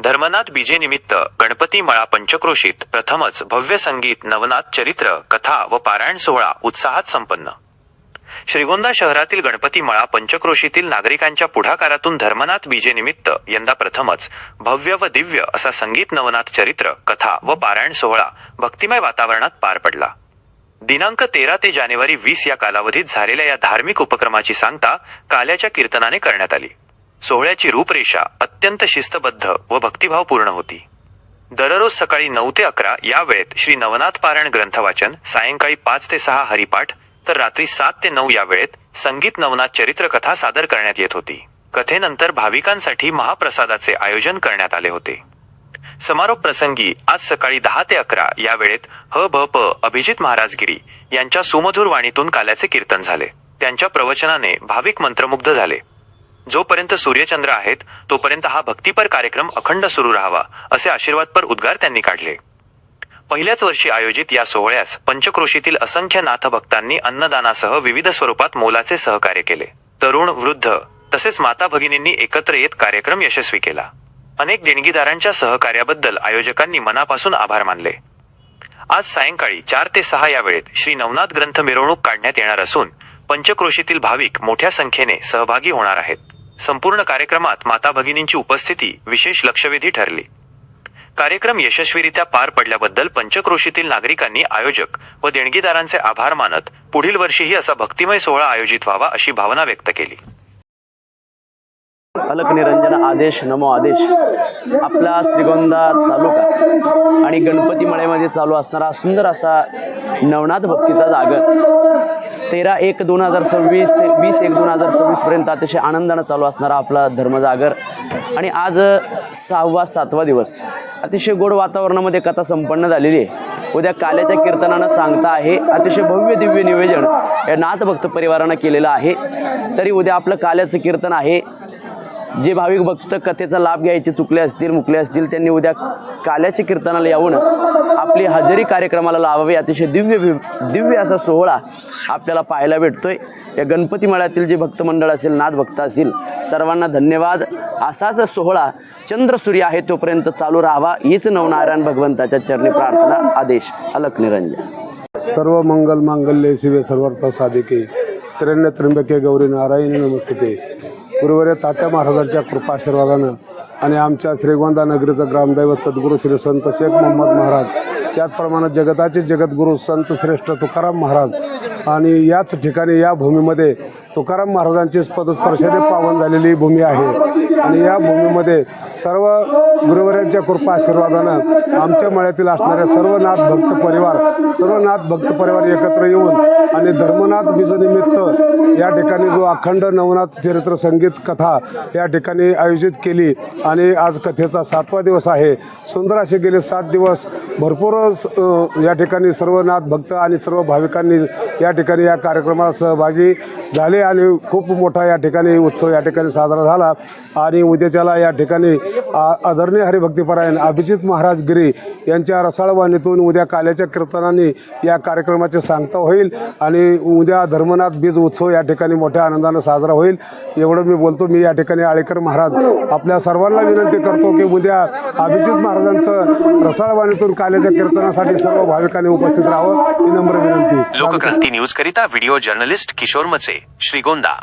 धर्मनाथ बीजेनिमित्त गणपती मळा पंचक्रोशीत प्रथमच भव्य संगीत नवनाथ चरित्र कथा व पारायण सोहळा उत्साहात संपन्न. श्रीगोंदा शहरातील गणपती मळा पंचक्रोशीतील नागरिकांच्या पुढाकारातून धर्मनाथ बीजेनिमित्त यंदा प्रथमच भव्य व दिव्य असा संगीत नवनाथ चरित्र कथा व पारायण सोहळा भक्तिमय वातावरणात पार पडला. दिनांक तेरा ते जानेवारी वीस या कालावधीत झालेल्या या धार्मिक उपक्रमाची सांगता काल्याच्या कीर्तनाने करण्यात आली. सोहळ्याची रूपरेषा अत्यंत शिस्तबद्ध व भक्तिभावपूर्ण होती. दररोज सकाळी नऊ ते अकरा या वेळेत श्री नवनाथ पारायण ग्रंथवाचन सायंकाळी पाच ते सहा हरिपाठ तर रात्री सात ते नऊ या वेळेत संगीत नवनाथ चरित्रकथा सादर करण्यात येत होती. कथेनंतर भाविकांसाठी महाप्रसादाचे आयोजन करण्यात आले होते. समारोप प्रसंगी आज सकाळी दहा ते अकरा या वेळेत ह भ प अभिजित महाराजगिरी यांच्या सुमधुर वाणीतून काल्याचे कीर्तन झाले. त्यांच्या प्रवचनाने भाविक मंत्रमुग्ध झाले. जोपर्यंत सूर्यचंद्र आहेत तोपर्यंत हा भक्तीपर कार्यक्रम अखंड सुरू राहावा असे आशीर्वादपर उद्गार त्यांनी काढले. पहिल्याच वर्षी आयोजित या सोहळ्यास पंचक्रोशीतील असंख्य नाथभक्तांनी अन्नदानासह विविध स्वरूपात मोलाचे सहकार्य केले. तरुण वृद्ध तसेच माता भगिनींनी एकत्र येत कार्यक्रम यशस्वी केला. अनेक देणगीदारांच्या सहकार्याबद्दल आयोजकांनी मनापासून आभार मानले. आज सायंकाळी चार ते सहा या वेळेत श्री नवनाथ ग्रंथ मिरवणूक काढण्यात येणार असून पंचक्रोशीतील भाविक मोठ्या संख्येने सहभागी होणार आहेत. संपूर्ण कार्यक्रमात माता भगिनींची उपस्थिती विशेष लक्षवेधी ठरली. कार्यक्रम यशस्वीरित्या पार पडल्याबद्दल पंचक्रोशीतील नागरिकांनी आयोजक व देणगीदारांचे आभार मानत पुढील वर्षीही असा भक्तिमय सोहळा आयोजित व्हावा अशी भावना व्यक्त केली. अलक निरंजन आदेश नमो आदेश. आपला श्रीगोंदा तालुका आणि गणपती मळ्यामध्ये चालू असणारा सुंदर असा नवनाथ भक्तीचा जागर. तेरा एक दोन हजार सव्वीस ते वीस एक दोन हजार सव्वीसपर्यंत अतिशय आनंदानं चालू असणारा आपला धर्मजागर. आणि आज सहावा सातवा दिवस. अतिशय गोड वातावरणामध्ये कथा संपन्न झालेली आहे. उद्या काल्याच्या कीर्तनानं सांगता आहे अतिशय भव्य दिव्य निवेदन या नाथभक्त परिवारानं केलेलं आहे. तरी उद्या आपलं काल्याचं कीर्तन आहे. जे भाविक भक्त कथेचा लाभ घ्यायचे चुकले असतील मुकले असतील त्यांनी उद्या काल्याच्या कीर्तनाला येऊन आपली हजेरी कार्यक्रमाला लावावी. अतिशय दिव्य दिव्य असा सोहळा आपल्याला पाहायला भेटतोय. या गणपती मळ्यातील जे भक्तमंडळ असेल नाथ भक्त असतील सर्वांना धन्यवाद. असाच सोहळा चंद्र सूर्य आहे तोपर्यंत चालू राहावा. हीच नवनारायण भगवंताच्या चरणी प्रार्थना आदेश अलक निरंजन. सर्व मंगल मांगल्य शिवे सर्वार्थ साधिके. शरण्य त्र्यंबके गौरी नारायणी नमस्ते. गुरुवर्य तात्या महाराजांच्या कृपाशीर्वादानं आणि आमच्या श्रीगोंदा नगरीचं ग्रामदैवत सद्गुरू श्री संत शेख मोहम्मद महाराज त्याचप्रमाणे जगताचे जगद्गुरू संत श्रेष्ठ तुकाराम महाराज आणि याच ठिकाणी या भूमीमध्ये तुकाराम महाराजांची पदस्पर्शाने पावन झालेली भूमी आहे. आणि या भूमीमध्ये सर्व गुरुवर्यांच्या कृपा आशीर्वादानं आमच्या मळ्यातील असणाऱ्या सर्व नाथ भक्त परिवार सर्व नाथ भक्त परिवार एकत्र येऊन आणि धर्मनाथ बीजनिमित्त या ठिकाणी जो अखंड नवनाथ चरित्र संगीत कथा या ठिकाणी आयोजित केली आणि आज कथेचा सातवा दिवस आहे. सुंदर असे गेले सात दिवस भरपूर या ठिकाणी सर्व नाथ भक्त आणि सर्व भाविकांनी या ठिकाणी या कार्यक्रमाला सहभागी झाले आणि खूप मोठा या ठिकाणी उत्सव या ठिकाणी साजरा झाला. आणि उद्याच्याला या ठिकाणी आदरणीय हरिभक्तीपरायण अभिजित महाराज गिरी यांच्या रसाळवाणीतून उद्या काल्याच्या कीर्तनाने या कार्यक्रमाचे सांगता होईल आणि उद्या धर्मनाथ बीज उत्सव या ठिकाणी मोठ्या आनंदानं साजरा होईल. एवढं मी बोलतो मी या ठिकाणी आळेकर महाराज आपल्या सर्वांना विनंती करतो की उद्या अभिजित महाराजांचं रसाळवाणीतून काल्याच्या कीर्तनासाठी सर्व भाविकांनी उपस्थित राहावं ही नम्र विनंती. लोकक्रांती न्यूज करिता व्हिडिओ जर्नलिस्ट किशोर मचे श्रीगोंदा.